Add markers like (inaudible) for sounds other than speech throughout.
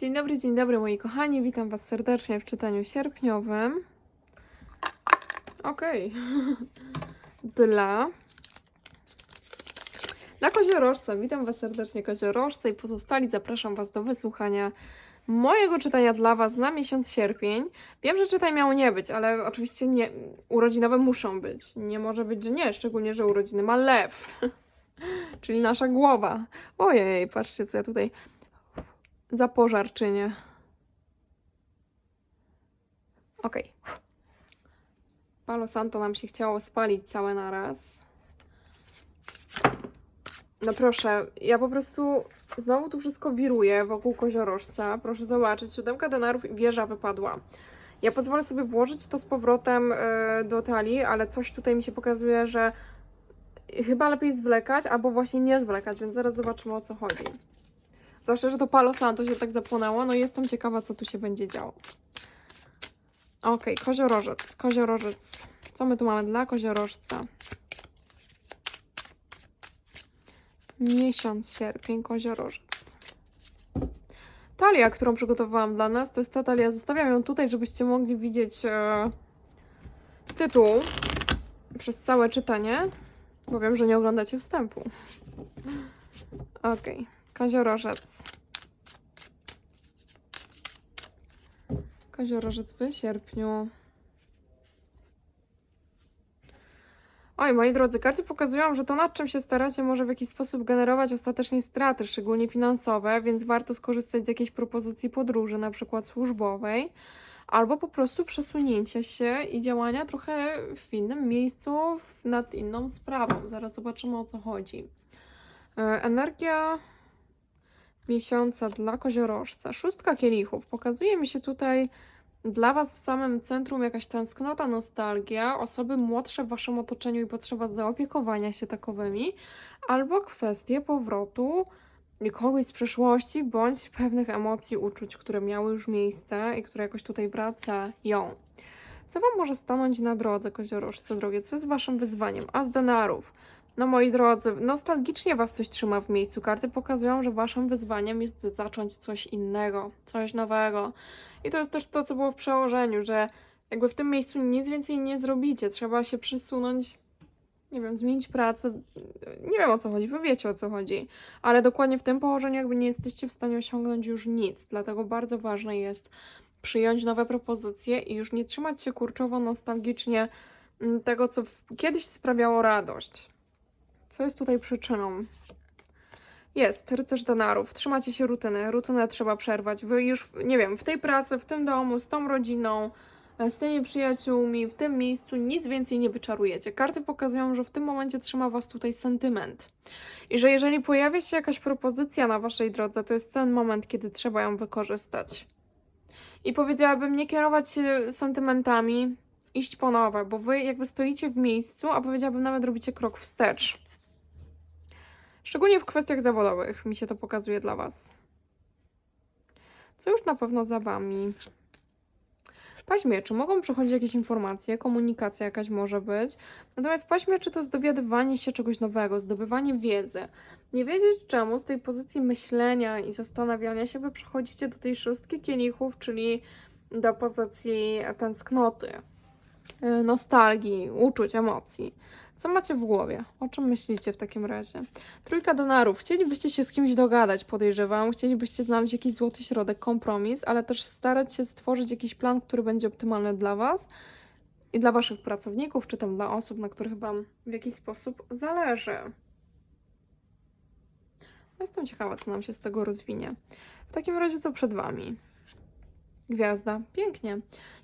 Dzień dobry, dzień dobry moi kochani, witam Was serdecznie w czytaniu sierpniowym. Okej. (laughs) Dla... Dla koziorożca, witam Was serdecznie koziorożce i pozostali zapraszam Was do wysłuchania mojego czytania dla Was na miesiąc sierpień. Wiem, że czytaj miało nie być, ale oczywiście nie, urodzinowe muszą być. Nie może być, że nie, szczególnie, że urodziny ma lew. (laughs) Czyli nasza głowa. Ojej, patrzcie co ja tutaj za pożarczynię. Okej. Palo Santo nam się chciało spalić całe naraz. No proszę, ja po prostu znowu tu wszystko wiruje wokół koziorożca. Proszę zobaczyć, siódemka denarów i wieża wypadła. Ja pozwolę sobie włożyć to z powrotem e, do talii, ale coś tutaj mi się pokazuje, że chyba lepiej zwlekać, albo właśnie nie zwlekać, więc zaraz zobaczymy o co chodzi. Zwłaszcza, że to Palo Santo się tak zapłonęło, no jestem ciekawa, co tu się będzie działo. Okej, koziorożec, koziorożec. Co my tu mamy dla koziorożca? Miesiąc sierpień, koziorożec. Talia, którą przygotowałam dla nas, to jest ta talia. Zostawiam ją tutaj, żebyście mogli widzieć e, tytuł przez całe czytanie, bo wiem, że nie oglądacie wstępu. Okej, koziorożec. Koziorożec w sierpniu. Oj, moi drodzy, karty pokazują, że to nad czym się staracie może w jakiś sposób generować ostatecznie straty, szczególnie finansowe, więc warto skorzystać z jakiejś propozycji podróży, na przykład służbowej, albo po prostu przesunięcia się i działania trochę w innym miejscu, nad inną sprawą. Zaraz zobaczymy o co chodzi. E, Energia miesiąca dla koziorożca. Szóstka kielichów. Pokazuje mi się tutaj dla Was w samym centrum jakaś tęsknota, nostalgia, osoby młodsze w Waszym otoczeniu i potrzeba zaopiekowania się takowymi, albo kwestie powrotu kogoś z przeszłości, bądź pewnych emocji, uczuć, które miały już miejsce i które jakoś tutaj wracają. Co Wam może stanąć na drodze, koziorożce drogie? Co jest Waszym wyzwaniem? A z denarów. No moi drodzy, nostalgicznie Was coś trzyma w miejscu. Karty pokazują, że Waszym wyzwaniem jest zacząć coś innego, coś nowego. I to jest też to, co było w przełożeniu, że jakby w tym miejscu nic więcej nie zrobicie. Trzeba się przesunąć, nie wiem, zmienić pracę. Nie wiem o co chodzi, wy wiecie o co chodzi. Ale dokładnie w tym położeniu jakby nie jesteście w stanie osiągnąć już nic. Dlatego bardzo ważne jest przyjąć nowe propozycje i już nie trzymać się kurczowo nostalgicznie mm, tego, co kiedyś sprawiało radość. Co jest tutaj przyczyną? Jest, rycerz denarów. Trzymacie się rutyny. Rutynę trzeba przerwać. Wy już, nie wiem, w tej pracy, w tym domu, z tą rodziną, e, z tymi przyjaciółmi, w tym miejscu nic więcej nie wyczarujecie. Karty pokazują, że w tym momencie trzyma was tutaj sentyment. I że jeżeli pojawia się jakaś propozycja na waszej drodze, to jest ten moment, kiedy trzeba ją wykorzystać. I powiedziałabym, nie kierować się sentymentami, iść po nowe, bo wy jakby stoicie w miejscu, a powiedziałabym nawet robicie krok wstecz. Szczególnie w kwestiach zawodowych mi się to pokazuje dla Was. Co już na pewno za Wami? Paźmie, czy mogą przychodzić jakieś informacje, komunikacja jakaś może być. Natomiast paźmie, czy to dowiadywanie się czegoś nowego, zdobywanie wiedzy. Nie wiedzieć czemu z tej pozycji myślenia i zastanawiania się wy przechodzicie do tej szóstki kielichów, czyli do pozycji tęsknoty, y, nostalgii, uczuć, emocji. Co macie w głowie? O czym myślicie w takim razie? Trójka denarów. Chcielibyście się z kimś dogadać, podejrzewam. Chcielibyście znaleźć jakiś złoty środek, kompromis, ale też starać się stworzyć jakiś plan, który będzie optymalny dla Was i dla Waszych pracowników, czy tam dla osób, na których Wam w jakiś sposób zależy. Jestem ciekawa, co nam się z tego rozwinie. W takim razie, co przed Wami? Gwiazda. Pięknie.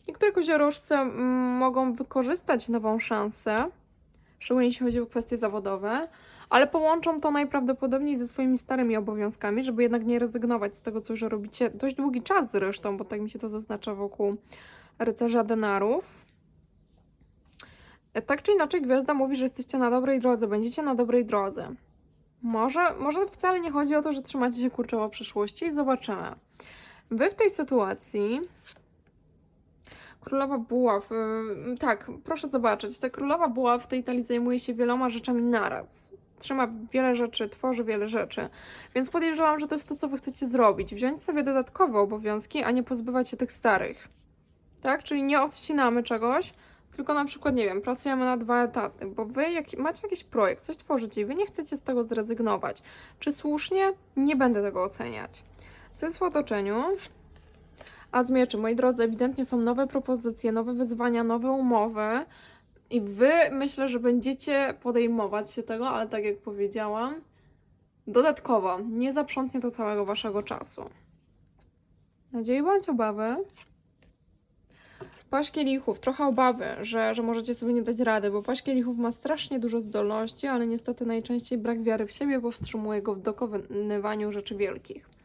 Niektóre koziorożce mm, mogą wykorzystać nową szansę, szczególnie jeśli chodzi o kwestie zawodowe, ale połączą to najprawdopodobniej ze swoimi starymi obowiązkami, żeby jednak nie rezygnować z tego, co już robicie dość długi czas zresztą, bo tak mi się to zaznacza wokół rycerza denarów. E, Tak czy inaczej, gwiazda mówi, że jesteście na dobrej drodze, będziecie na dobrej drodze. Może, może wcale nie chodzi o to, że trzymacie się kurczowo przyszłości, zobaczymy. Wy w tej sytuacji Królowa Buław. ym, tak, proszę zobaczyć. Ta Królowa Buław w tej talii zajmuje się wieloma rzeczami naraz. trzyma wiele rzeczy, tworzy wiele rzeczy. Więc podejrzewam, że to jest to, co wy chcecie zrobić. Wziąć sobie dodatkowe obowiązki, a nie pozbywać się tych starych. Tak? Czyli nie odcinamy czegoś, tylko na przykład, nie wiem, pracujemy na dwa etaty, bo wy jak macie jakiś projekt, coś tworzycie i wy nie chcecie z tego zrezygnować. Czy słusznie? Nie będę tego oceniać. Co jest w otoczeniu? A z mieczy, moi drodzy, ewidentnie są nowe propozycje, nowe wyzwania, nowe umowy. I wy myślę, że będziecie podejmować się tego, ale tak jak powiedziałam, dodatkowo nie zaprzątnie to całego waszego czasu. Nadziei bądź obawy. Paść kielichów, trochę obawy, że, że możecie sobie nie dać rady, bo paść kielichów ma strasznie dużo zdolności, ale niestety najczęściej brak wiary w siebie powstrzymuje go w dokonywaniu rzeczy wielkich.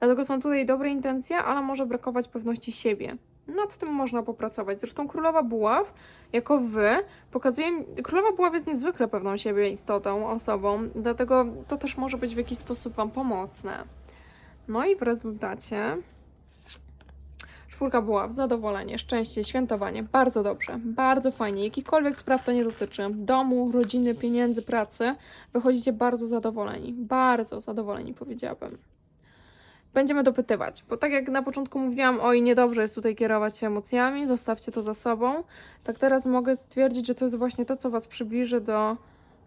Dlatego są tutaj dobre intencje, ale może brakować pewności siebie. Nad tym można popracować. Zresztą Królowa Buław, jako wy, pokazuje. Królowa Buław jest niezwykle pewną siebie istotą, osobą, dlatego to też może być w jakiś sposób Wam pomocne. No i w rezultacie. Czwórka buław, zadowolenie, szczęście, świętowanie. Bardzo dobrze, bardzo fajnie. Jakichkolwiek spraw to nie dotyczy. Domu, rodziny, pieniędzy, pracy. Wychodzicie bardzo zadowoleni. Bardzo zadowoleni, powiedziałabym. Będziemy dopytywać, bo tak jak na początku mówiłam, oj, niedobrze jest tutaj kierować się emocjami, zostawcie to za sobą. Tak teraz mogę stwierdzić, że to jest właśnie to, co Was przybliży do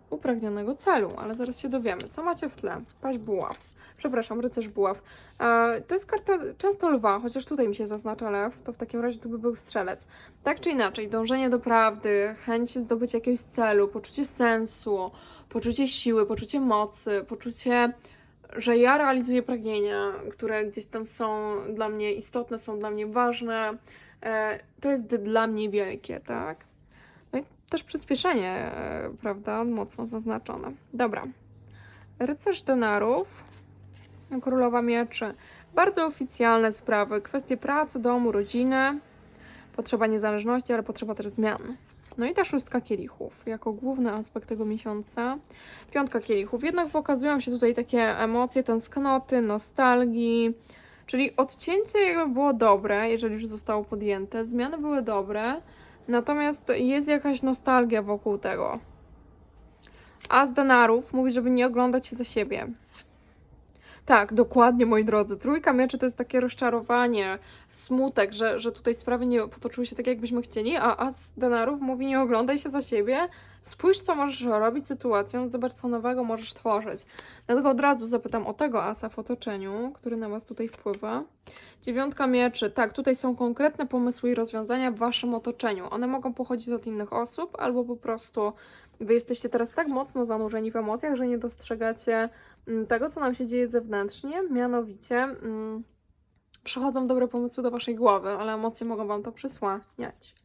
upragnionego celu, ale zaraz się dowiemy. Co macie w tle? Paść buław. Przepraszam, rycerz buław. E, to jest karta często lwa, chociaż tutaj mi się zaznacza lew, to w takim razie tu by był strzelec. Tak czy inaczej, dążenie do prawdy, chęć zdobycia jakiegoś celu, poczucie sensu, poczucie siły, poczucie mocy, poczucie, że ja realizuję pragnienia, które gdzieś tam są dla mnie istotne, są dla mnie ważne. E, to jest dla mnie wielkie, tak? No i też przyspieszenie, e, prawda, mocno zaznaczone. Dobra. Rycerz denarów, królowa mieczy. Bardzo oficjalne sprawy, kwestie pracy, domu, rodziny, potrzeba niezależności, ale potrzeba też zmian. No i ta szóstka kielichów, jako główny aspekt tego miesiąca. Piątka kielichów. Jednak pokazują się tutaj takie emocje, tęsknoty, nostalgii, czyli odcięcie jakby było dobre, jeżeli już zostało podjęte, zmiany były dobre, natomiast jest jakaś nostalgia wokół tego. A z denarów mówi, żeby nie oglądać się za siebie. Tak, dokładnie, moi drodzy. Trójka mieczy to jest takie rozczarowanie, smutek, że, że tutaj sprawy nie potoczyły się tak, jakbyśmy chcieli, a as denarów mówi nie oglądaj się za siebie, spójrz, co możesz robić z sytuacją, zobacz, co nowego możesz tworzyć. Dlatego od razu zapytam o tego asa w otoczeniu, który na Was tutaj wpływa. Dziewiątka mieczy. Tak, tutaj są konkretne pomysły i rozwiązania w Waszym otoczeniu. One mogą pochodzić od innych osób, albo po prostu Wy jesteście teraz tak mocno zanurzeni w emocjach, że nie dostrzegacie tego, co nam się dzieje zewnętrznie, mianowicie mm, przychodzą dobre pomysły do waszej głowy, ale emocje mogą wam to przysłaniać.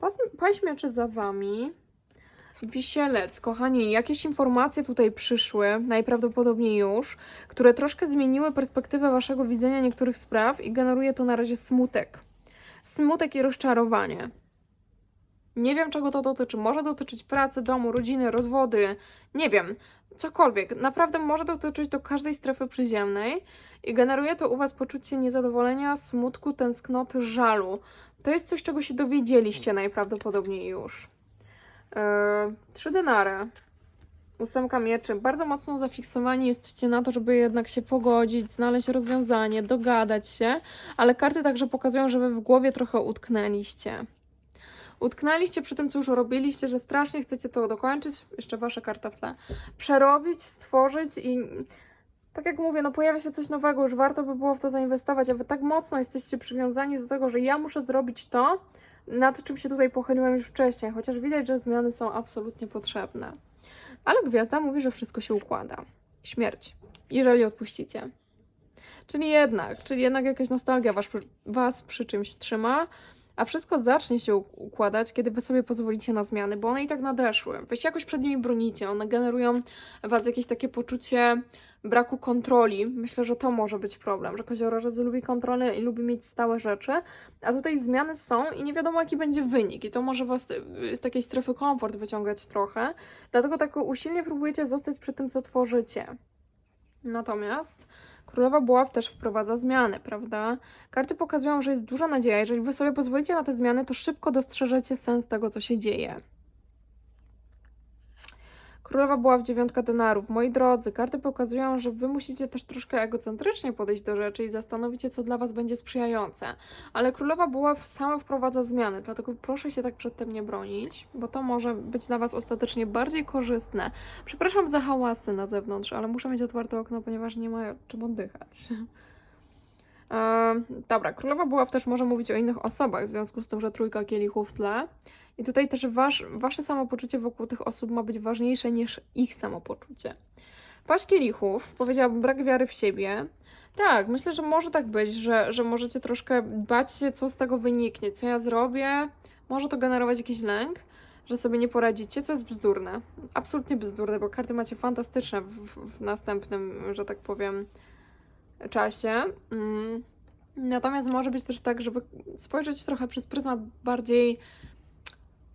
Pas- Paść mieczy za wami. Wisielec, kochani, jakieś informacje tutaj przyszły, najprawdopodobniej już, które troszkę zmieniły perspektywę waszego widzenia niektórych spraw i generuje to na razie smutek. Smutek i rozczarowanie. Nie wiem, czego to dotyczy. Może dotyczyć pracy, domu, rodziny, rozwody. Nie wiem. Cokolwiek. Naprawdę może dotyczyć do każdej strefy przyziemnej i generuje to u Was poczucie niezadowolenia, smutku, tęsknoty, żalu. To jest coś, czego się dowiedzieliście najprawdopodobniej już. Yy, trzy denary. Ósemka mieczy. Bardzo mocno zafiksowani jesteście na to, żeby jednak się pogodzić, znaleźć rozwiązanie, dogadać się, ale karty także pokazują, że Wy w głowie trochę utknęliście utknęliście przy tym, co już robiliście, że strasznie chcecie to dokończyć, jeszcze wasza karta w tle, przerobić, stworzyć i tak jak mówię, no pojawia się coś nowego, już warto by było w to zainwestować, a wy tak mocno jesteście przywiązani do tego, że ja muszę zrobić to, nad czym się tutaj pochyliłem już wcześniej, chociaż widać, że zmiany są absolutnie potrzebne. Ale gwiazda mówi, że wszystko się układa. Śmierć, jeżeli odpuścicie. Czyli jednak, czyli jednak jakaś nostalgia was, was przy czymś trzyma, a wszystko zacznie się układać, kiedy wy sobie pozwolicie na zmiany, bo one i tak nadeszły. Wy się jakoś przed nimi bronicie, one generują was jakieś takie poczucie braku kontroli. Myślę, że to może być problem, że koziorożec lubi kontrolę i lubi mieć stałe rzeczy, a tutaj zmiany są i nie wiadomo jaki będzie wynik i to może was z takiej strefy komfort wyciągać trochę, dlatego tak usilnie próbujecie zostać przy tym, co tworzycie. Natomiast Królowa Buław też wprowadza zmiany, prawda? Karty pokazują, że jest duża nadzieja. Jeżeli wy sobie pozwolicie na te zmiany, to szybko dostrzeżecie sens tego, co się dzieje. Królowa była w dziewiątka denarów. Moi drodzy, karty pokazują, że wy musicie też troszkę egocentrycznie podejść do rzeczy i zastanowić się, co dla was będzie sprzyjające. Ale królowa była sama wprowadza zmiany, dlatego proszę się tak przedtem nie bronić, bo to może być dla was ostatecznie bardziej korzystne. Przepraszam za hałasy na zewnątrz, ale muszę mieć otwarte okno, ponieważ nie ma czym oddychać. (laughs) Ehm, dobra, królowa była też może mówić o innych osobach, w związku z tym, że trójka kielichów w tle. I tutaj też wasz, wasze samopoczucie wokół tych osób ma być ważniejsze niż ich samopoczucie. Paść kielichów powiedziałabym brak wiary w siebie. Tak, myślę, że może tak być, że, że możecie troszkę bać się, co z tego wyniknie, co ja zrobię. Może to generować jakiś lęk, że sobie nie poradzicie, co jest bzdurne. Absolutnie bzdurne, bo karty macie fantastyczne w, w, następnym, że tak powiem, czasie. Mm. Natomiast może być też tak, żeby spojrzeć trochę przez pryzmat bardziej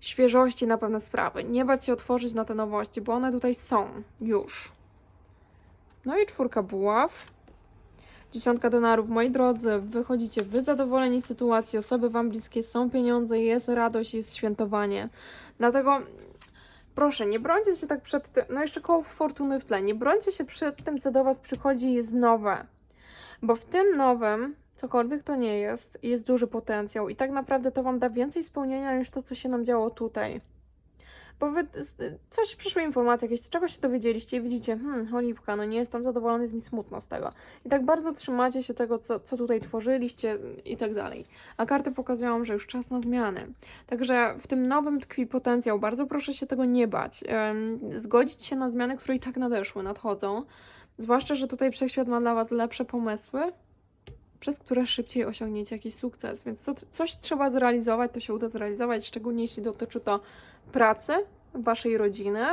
świeżości na pewne sprawy. Nie bać się otworzyć na te nowości, bo one tutaj są już. No i czwórka buław. Dziesiątka denarów. Moi drodzy, wychodzicie wy zadowoleni z sytuacji, osoby wam bliskie, są pieniądze, jest radość, jest świętowanie. Dlatego proszę, nie brońcie się tak przed tym, no jeszcze koło fortuny w tle, nie brońcie się przed tym, co do was przychodzi i jest nowe. Bo w tym nowym, cokolwiek to nie jest, jest duży potencjał i tak naprawdę to wam da więcej spełnienia niż to, co się nam działo tutaj. Bo wy coś przyszły informacje jakieś, czegoś się dowiedzieliście i widzicie, hmm, cholipka, no nie jestem zadowolony, jest mi smutno z tego. I tak bardzo trzymacie się tego, co, co tutaj tworzyliście i tak dalej. A karty pokazują, że już czas na zmiany. Także w tym nowym tkwi potencjał. Bardzo proszę się tego nie bać. Zgodzić się na zmiany, które i tak nadeszły, nadchodzą. Zwłaszcza, że tutaj wszechświat ma dla Was lepsze pomysły, przez które szybciej osiągniecie jakiś sukces. Więc co, coś trzeba zrealizować, to się uda zrealizować, szczególnie jeśli dotyczy to pracy, Waszej rodziny,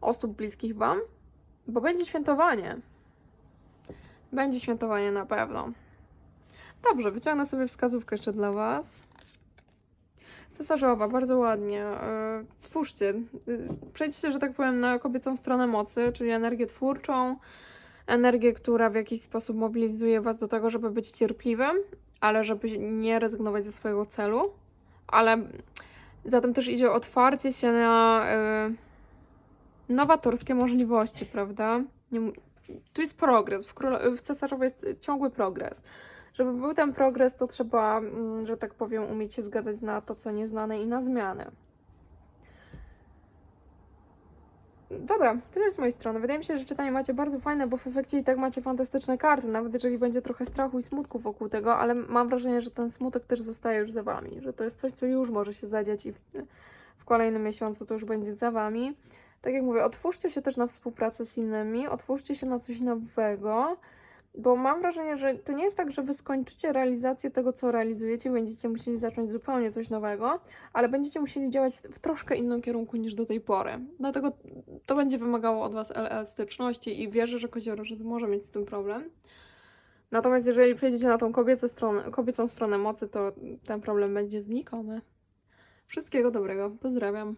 osób bliskich Wam, bo będzie świętowanie. Będzie świętowanie na pewno. Dobrze, wyciągnę sobie wskazówkę jeszcze dla Was. Cesarzowa, bardzo ładnie. Yy, Twórzcie. Yy, Przejdźcie, że tak powiem, na kobiecą stronę mocy, czyli energię twórczą, energię, która w jakiś sposób mobilizuje Was do tego, żeby być cierpliwym, ale żeby nie rezygnować ze swojego celu. Ale zatem też idzie otwarcie się na yy, nowatorskie możliwości, prawda? Nie, tu jest progres. W, królo- w cesarzowej jest ciągły progres. Żeby był ten progres, to trzeba, mm, że tak powiem, umieć się zgadzać na to, co nieznane i na zmiany. Dobra, tyle z mojej strony. Wydaje mi się, że czytanie macie bardzo fajne, bo w efekcie i tak macie fantastyczne karty, nawet jeżeli będzie trochę strachu i smutku wokół tego, ale mam wrażenie, że ten smutek też zostaje już za wami, że to jest coś, co już może się zadziać i w, w kolejnym miesiącu to już będzie za wami. Tak jak mówię, otwórzcie się też na współpracę z innymi, otwórzcie się na coś nowego, bo mam wrażenie, że to nie jest tak, że wy skończycie realizację tego, co realizujecie, będziecie musieli zacząć zupełnie coś nowego, ale będziecie musieli działać w troszkę innym kierunku niż do tej pory. Dlatego to będzie wymagało od Was elastyczności i wierzę, że koziorożec może mieć z tym problem. Natomiast jeżeli przejdziecie na tą kobiecą stronę, kobiecą stronę mocy, to ten problem będzie znikomy. Wszystkiego dobrego. Pozdrawiam.